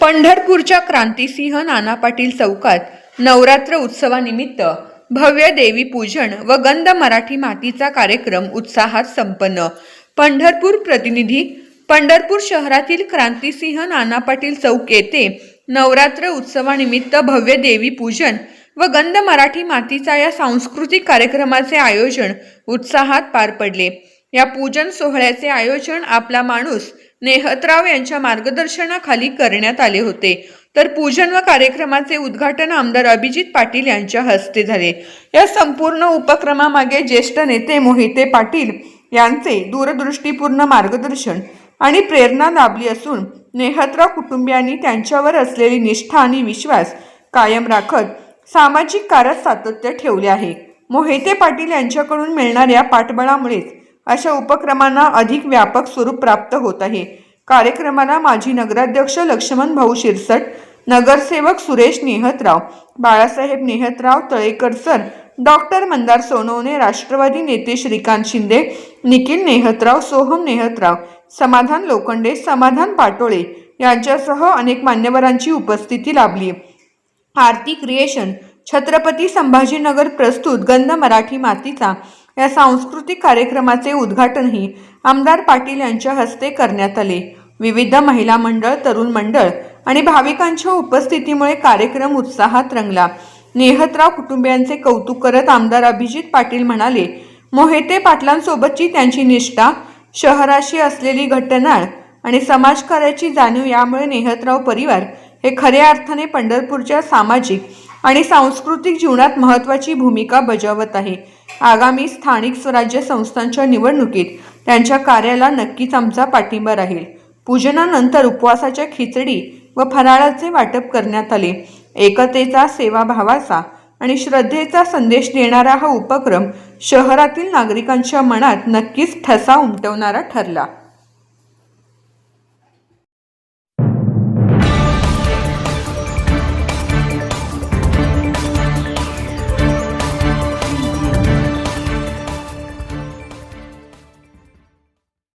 पंढरपूरच्या क्रांतिसिंह नाना पाटील चौकात नवरात्र उत्सवानिमित्त भव्य देवी पूजन व गंध मराठी मातीचा कार्यक्रम उत्साहात संपन्न. पंढरपूर प्रतिनिधी पंढरपूर शहरातील क्रांतिसिंह नाना पाटील चौक येथे नवरात्र उत्सवानिमित्त भव्य देवी पूजन व गंध मराठी मातीचा या सांस्कृतिक कार्यक्रमाचे आयोजन उत्साहात पार पडले. या पूजन सोहळ्याचे आयोजन आपला माणूस नेहतराव यांच्या मार्गदर्शनाखाली करण्यात आले होते. तर पूजन व कार्यक्रमाचे उद्घाटन आमदार अभिजित पाटील यांच्या हस्ते झाले. या संपूर्ण उपक्रमामागे ज्येष्ठ नेते मोहिते पाटील यांचे दूरदृष्टीपूर्ण मार्गदर्शन आणि प्रेरणा लाभली असून नेहतराव कुटुंबियांनी त्यांच्यावर असलेली निष्ठा आणि विश्वास कायम राखत सामाजिक कार्यात सातत्य ठेवले आहे. मोहिते पाटील यांच्याकडून मिळणाऱ्या पाठबळामुळेच अशा उपक्रमांना अधिक व्यापक स्वरूप प्राप्त होत आहे. कार्यक्रमाला माजी नगराध्यक्ष लक्ष्मण भाऊ शिरसट नगरसेवक सुरेश नेहतराव बाळासाहेब नेहतराव तळेकर सर डॉक्टर मंदार सोनवणे राष्ट्रवादी नेते श्रीकांत शिंदे निखिल नेहतराव सोहम नेहतराव समाधान लोखंडे समाधान पाटोळे यांच्यासह अनेक मान्यवरांची उपस्थिती लाभली. आरती क्रिएशन छत्रपती संभाजीनगर प्रस्तुत गंध मराठी मातीचा या सांस्कृतिक कार्यक्रमाचे उद्घाटनही आमदार पाटील यांच्या हस्ते करण्यात आले. विविध महिला मंडळ तरुण मंडळ आणि भाविकांच्या उपस्थितीमुळे कार्यक्रम उत्साहात रंगला. नेहतराव कुटुंबियांचे कौतुक करत आमदार अभिजित पाटील म्हणाले मोहिते पाटलांसोबतची त्यांची निष्ठा शहराशी असलेली घटनाळ आणि समाजकार्याची जाणीव यामुळे नेहतराव परिवार हे खऱ्या अर्थाने पंढरपूरच्या सामाजिक आणि सांस्कृतिक जीवनात महत्त्वाची भूमिका बजावत आहे. आगामी स्थानिक स्वराज्य संस्थांच्या निवडणुकीत त्यांच्या कार्याला नक्कीच आमचा पाठिंबा राहील. पूजनानंतर उपवासाच्या खिचडी व फराळाचे वाटप करण्यात आले. एकतेचा सेवाभावाचा आणि श्रद्धेचा संदेश देणारा हा उपक्रम शहरातील नागरिकांच्या मनात नक्कीच ठसा उमटवणारा ठरला.